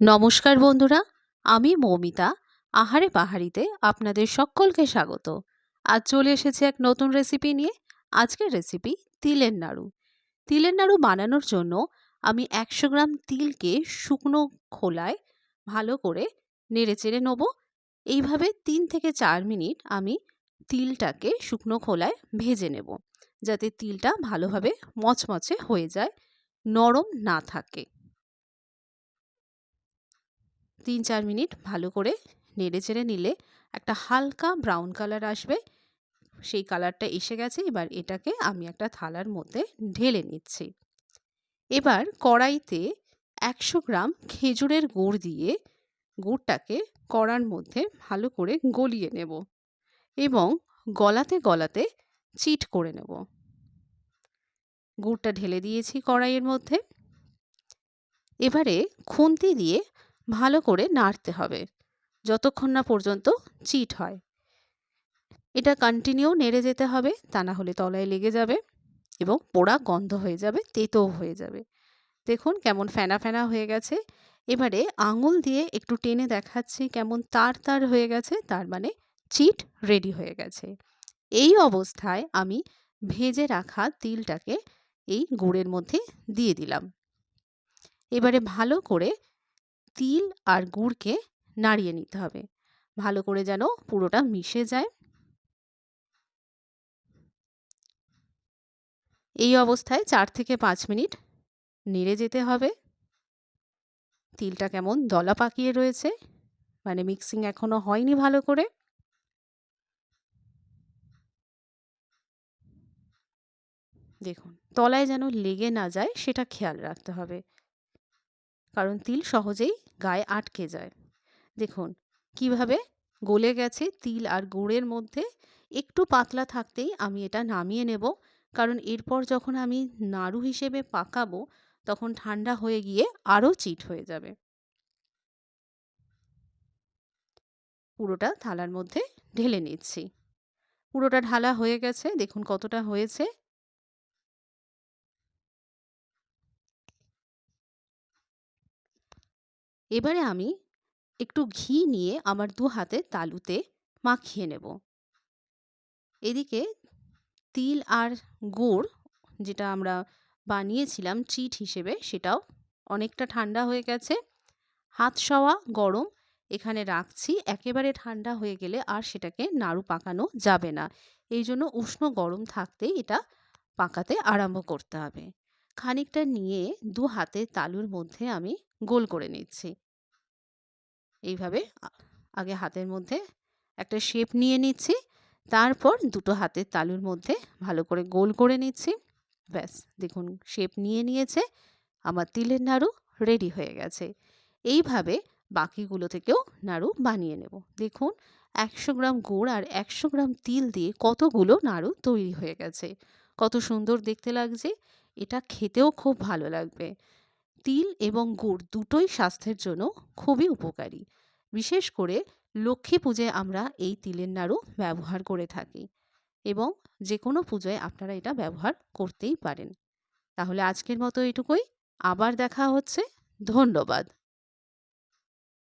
নমস্কার বন্ধুরা, আমি মৌমিতা। আহারে পাহাড়িতে আপনাদের সকলকে স্বাগত। আজ চলে এসেছে এক নতুন রেসিপি নিয়ে। আজকের রেসিপি তিলের নাড়ু। তিলের নাড়ু বানানোর জন্য আমি একশো গ্রাম তিলকে শুকনো খোলায় ভালো করে নেড়ে চেড়ে নেব। এইভাবে তিন থেকে চার মিনিট আমি তিলটাকে শুকনো খোলায় ভেজে নেব, যাতে তিলটা ভালোভাবে মচমচে হয়ে যায়, নরম না থাকে। তিন চার মিনিট ভালো করে নেড়ে চেড়ে নিলে একটা হালকা ব্রাউন কালার আসবে। সেই কালারটা এসে গেছে, এবার এটাকে আমি একটা থালার মধ্যে ঢেলে নিচ্ছি। এবার কড়াইতে একশো গ্রাম খেজুরের গুড় দিয়ে গুড়টাকে কড়ার মধ্যে ভালো করে গলিয়ে নেব এবং গলাতে গলাতে চিট করে নেব। গুড়টা ঢেলে দিয়েছি কড়াইয়ের মধ্যে। এবারে খুন্তি দিয়ে ভালো করে নাড়তে হবে। যতক্ষণ না পর্যন্ত চিট হয়। এটা কন্টিনিউ নেড়ে যেতে হবে, তা না হলে তলায় লেগে যাবে এবং পোড়া গন্ধ হয়ে যাবে, তেতোও হয়ে যাবে। দেখুন কেমন ফেনা ফেনা হয়ে গেছে। এবারে আঙুল দিয়ে একটু টেনে দেখাচ্ছি কেমন তার তার হয়ে গেছে, তার মানে চিট রেডি হয়ে গেছে। এই অবস্থায় আমি ভেজে রাখা তিলটাকে এই গুড়ের মধ্যে দিয়ে দিলাম। এবারে ভালো করে তিল আর গুড়কে নাড়িয়ে নিতে হবে। ভালো করে যেন পুরোটা মিশে যায়। এই অবস্থায় চার থেকে পাঁচ মিনিট নেড়ে যেতে হবে। তিলটা কেমন দলা পাকিয়ে রয়েছে। মানে মিক্সিং এখনও হয়নি ভালো করে। দেখুন, তলায় যেন লেগে না যায় সেটা খেয়াল রাখতে হবে। কারণ তিল সহজেই গায়ে আটকে যায়। দেখুন, কীভাবে গলে গেছে তিল আর গুড়ের মধ্যে একটু পাতলা থাকতেই আমি এটা নামিয়ে নেব। কারণ এরপর যখন আমি নাড়ু হিসেবে পাকাবো, তখন ঠান্ডা হয়ে গিয়ে আরও চিট হয়ে যাবে। পুরোটা থালার মধ্যে ঢেলে নিচ্ছি। পুরোটা ঢালা হয়ে গেছে, দেখুন কতটা হয়েছে। এবারে আমি একটু ঘি নিয়ে আমার দু হাতে তালুতে মাখিয়ে নেব। এদিকে তিল আর গুড়, যেটা আমরা বানিয়েছিলাম চিট হিসেবে, সেটাও অনেকটা ঠান্ডা হয়ে গেছে। হাত সওয়া গরম, এখানে রাখছি, একেবারে ঠান্ডা হয়ে গেলে আর সেটাকে নাড়ু পাকানো যাবে না। এই জন্য উষ্ণ গরম থাকতেই এটা পাকাতে আরম্ভ করতে হবে। খানিকটা নিয়ে দু হাতে তালুর মধ্যে আমি গোল করে নিচ্ছি। এইভাবে আগে হাতের মধ্যে একটা শেপ নিয়ে নিচ্ছি, তারপর দুটো হাতের তালুর মধ্যে ভালো করে গোল করে নিচ্ছি। ব্যাস, দেখুন শেপ নিয়ে নিয়েছে, আমার তিলের নাড়ু রেডি হয়ে গেছে। এইভাবে বাকিগুলো থেকেও নাড়ু বানিয়ে নেব। দেখুন, একশো গ্রাম গুড় আর একশো গ্রাম তিল দিয়ে কতগুলো নাড়ু তৈরি হয়ে গেছে। কত সুন্দর দেখতে লাগছে। এটা খেতেও খুব ভালো লাগবে। তিল এবং গুড় দুটোই স্বাস্থ্যের জন্য খুবই উপকারী। বিশেষ করে লক্ষ্মী পুজোয় আমরা এই তিলের নাড়ু ব্যবহার করে থাকি এবং যে কোনো পুজোয় আপনারা এটা ব্যবহার করতেই পারেন। তাহলে আজকের মতো এটুকুই আবার দেখা হচ্ছে। ধন্যবাদ।